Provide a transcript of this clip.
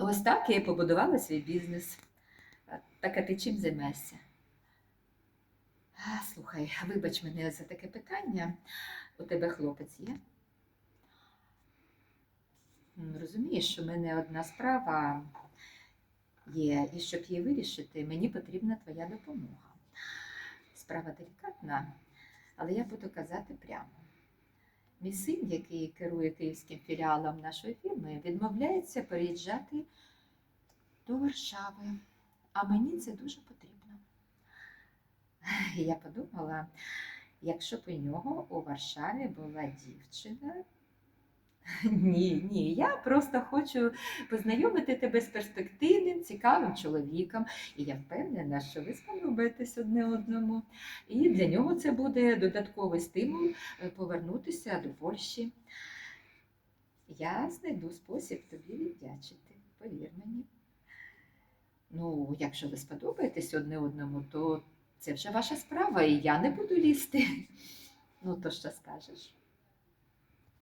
ось так я і побудувала свій бізнес. Так, а ти чим займаєшся? Слухай, вибач мене за таке питання. У тебе хлопець є? Розумієш, що в мене одна справа є, і щоб її вирішити, мені потрібна твоя допомога. Справа делікатна, але я буду казати прямо. Мій син, який керує київським філіалом нашої фірми, відмовляється переїжджати до Варшави, а мені це дуже потрібно. Я подумала, якщо б у нього у Варшаві була дівчина. Ні, ні, я просто хочу познайомити тебе з перспективним, цікавим чоловіком, і я впевнена, що ви сподобаєтесь одне одному. І для нього це буде додатковий стимул е, повернутися до Польщі. Я знайду спосіб тобі віддячити, повір мені. Ну, якщо ви сподобаєтесь одне одному, то це вже ваша справа, і я не буду лізти. Ну, то що скажеш?